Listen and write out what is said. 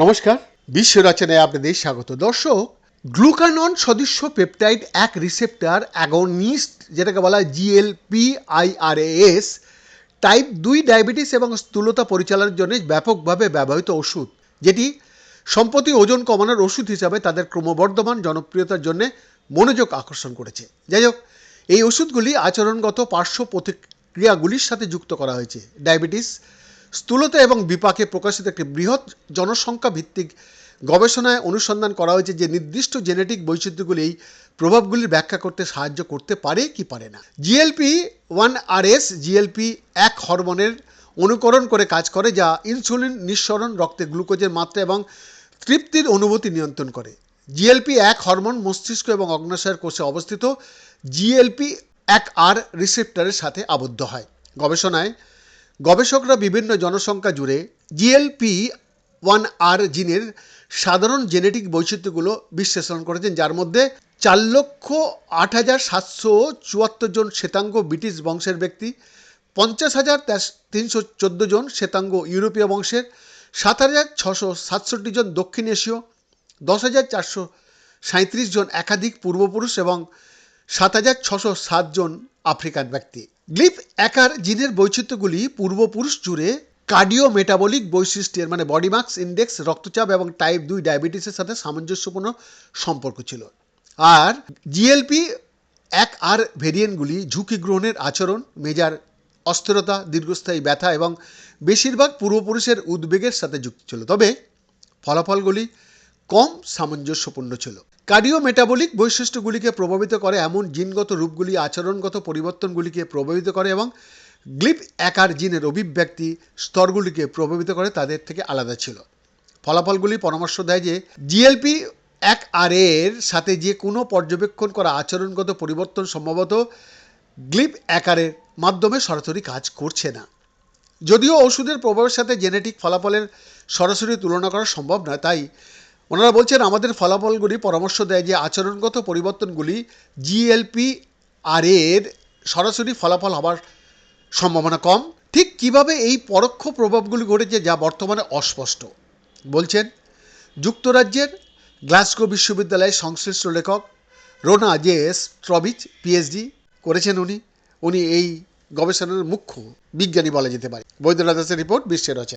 নমস্কার, বিশ্ব রচনায় আপনাদের স্বাগত। দর্শক, গ্লুকানন সদৃশ্য পেপটাইড এক রিসেপ্টার অ্যাগনিস্ট, যেটাকে বলা হয় জিএলপি আইআরএস টাইপ দুই ডায়াবেটিস এবং স্থূলতা পরিচালনার জন্য ব্যাপকভাবে ব্যবহৃত ওষুধ, যেটি সম্প্রতি ওজন কমানোর ওষুধ হিসাবে তাদের ক্রমবর্ধমান জনপ্রিয়তার জন্য মনোযোগ আকর্ষণ করেছে। যাই হোক, এই ওষুধগুলি আচরণগত পার্শ্ব প্রতিক্রিয়াগুলির সাথে যুক্ত করা হয়েছে। ডায়াবেটিস স্থূলতা এবং বিপাকে প্রকাশিত একটি বৃহৎ জনসংখ্যা ভিত্তিক গবেষণায় অনুসন্ধান করা হয়েছে যে নির্দিষ্ট জেনেটিক বৈচিত্র্যগুলি এই প্রভাবগুলির ব্যাখ্যা করতে সাহায্য করতে পারে কি পারে না। GLP one R S GLP এক হরমোনের অনুকরণ করে কাজ করে যা ইনসুলিন নিঃসরণ, রক্তে গ্লুকোজের মাত্রা এবং তৃপ্তির অনুভূতি নিয়ন্ত্রণ করে। জিএলপি এক হরমোন মস্তিষ্ক এবং অগ্নাশয়ের কোষে অবস্থিত। জিএলপি এক আর রিসেপ্টরের সাথে আবদ্ধ হয়। গবেষণায় গবেষকরা বিভিন্ন জনসংখ্যা জুড়ে জিএলপি ওয়ান আর জিনের সাধারণ জেনেটিক বৈচিত্র্যগুলো বিশ্লেষণ করেছেন, যার মধ্যে চার লক্ষ আট হাজার সাতশো চুয়াত্তর জন শ্বেতাঙ্গ ব্রিটিশ বংশের ব্যক্তি, পঞ্চাশ হাজার তিনশো চোদ্দ জন শ্বেতাঙ্গ ইউরোপীয় বংশের, সাত হাজার ছশো সাতষট্টি জন দক্ষিণ এশীয়, দশ হাজার চারশো সাঁত্রিশ জন একাধিক পূর্বপুরুষ এবং সাত হাজার ছশো সাত জন আফ্রিকান ব্যক্তি। গ্লিপ একার জিনের বৈচিত্র্যগুলি পূর্বপুরুষ জুড়ে কার্ডিও মেটাবলিক বৈশিষ্ট্যের মানে বডি মার্কস, ইন্ডেক্স, রক্তচাপ এবং টাইপ দুই ডায়াবেটিসের সাথে সামঞ্জস্যপূর্ণ সম্পর্ক ছিল। আর জিএলপি এক আর ভেরিয়েন্টগুলি ঝুঁকি গ্রহণের আচরণ, মেজার অস্থিরতা, দীর্ঘস্থায়ী ব্যথা এবং বেশিরভাগ পূর্বপুরুষের উদ্বেগের সাথে যুক্ত ছিল। তবে ফলাফলগুলি কম সামঞ্জস্যপূর্ণ ছিল। কার্ডিও মেটাবলিক বৈশিষ্ট্যগুলিকে প্রভাবিত করে এমন জিনগত রূপগুলি, আচরণগত পরিবর্তনগুলিকে প্রভাবিত করে এবং গ্লিপ একার জিনের অভিব্যক্তি স্তরগুলিকে প্রভাবিত করে তাদের থেকে আলাদা ছিল। ফলাফলগুলি পরামর্শ দেয় যে, জিএলপি এক আর এর সাথে যে কোনো পর্যবেক্ষণ করা আচরণগত পরিবর্তন সম্ভবত গ্লিপ একারের মাধ্যমে সরাসরি কাজ করছে না। যদিও ওষুধের প্রভাবের সাথে জেনেটিক ফলাফলের সরাসরি তুলনা করা সম্ভব নয়, তাই ওনারা বলছেন, আমাদের ফলাফলগুলি পরামর্শ দেয় যে আচরণগত পরিবর্তনগুলি জিএলপি আর এর সরাসরি ফলাফল হবার সম্ভাবনা কম। ঠিক কীভাবে এই পরোক্ষ প্রভাবগুলি ঘটেছে যা বর্তমানে অস্পষ্ট? বলছেন, যুক্তরাজ্যের গ্লাসগো বিশ্ববিদ্যালয়ের সংশ্লিষ্ট লেখক Rona J S Trobich PhD করেছেন উনি। উনি এই গবেষণার মুখ্য বিজ্ঞানী বলা যেতে পারে। বৈদ্যনাথ দাসের রিপোর্ট বিশ্বের রচনা